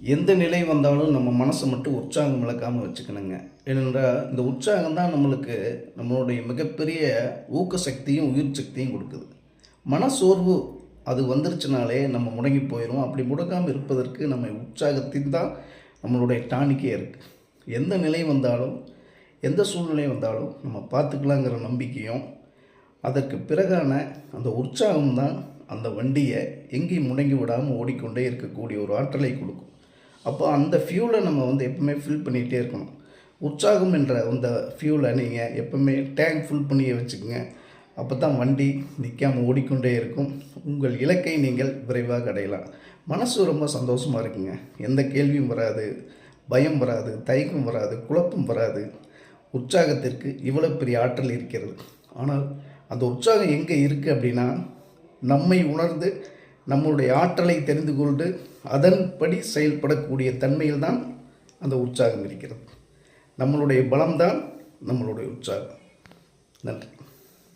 எந்த நிலை வந்தாலும் நம்ம மனசை மட்டும் உற்சாகம் இழக்காமல் வச்சுக்கணுங்க. ஏனென்றால் இந்த உற்சாகம் தான் நம்மளுக்கு நம்மளுடைய மிகப்பெரிய ஊக்க சக்தியும் உயிர் சக்தியும் கொடுக்குது. மனசோர்வு அது வந்துருச்சுனாலே நம்ம முடங்கி போயிடும் அப்படி முடங்காமல் இருப்பதற்கு நம்ம உற்சாகத்தின் தான் நம்மளுடைய டானிக்கே இருக்குது எந்த நிலை வந்தாலும் எந்த சூழ்நிலை வந்தாலும் நம்ம பார்த்துக்கலாங்கிற நம்பிக்கையும் அதற்கு பிறகான அந்த உற்சாகம் தான் அந்த வண்டியை எங்கேயும் முடங்கி விடாமல் ஓடிக்கொண்டே இருக்கக்கூடிய ஒரு ஆற்றலை கொடுக்கும். அப்போ அந்த ஃபியூலை நம்ம வந்து எப்பவுமே ஃபில் பண்ணிகிட்டே இருக்கணும். உற்சாகம் என்ற அந்த ஃபியூலை நீங்கள் எப்பவுமே டேங்க் ஃபுல் பண்ணியே வச்சுக்கோங்க. அப்போ தான் வண்டி நிற்காமல் ஓடிக்கொண்டே இருக்கும். உங்கள் இலக்கை நீங்கள் விரைவாக அடையலாம். மனசு ரொம்ப சந்தோஷமாக இருக்குங்க. எந்த கேள்வியும் வராது. பயம் வராது. தயக்கம் வராது. குழப்பம் வராது. உற்சாகத்திற்கு இவ்வளோ பெரிய ஆற்றல் இருக்கிறது. ஆனால் அந்த உற்சாகம் எங்கே இருக்குது அப்படின்னா நம்மை உணர்ந்து நம்மளுடைய ஆற்றலை தெரிந்து கொண்டு அதன்படி செயல்படக்கூடிய தன்மையில் தான் அந்த உற்சாகம் இருக்கிறது. நம்மளுடைய பலம்தான் நம்மளுடைய உற்சாகம். நன்றி.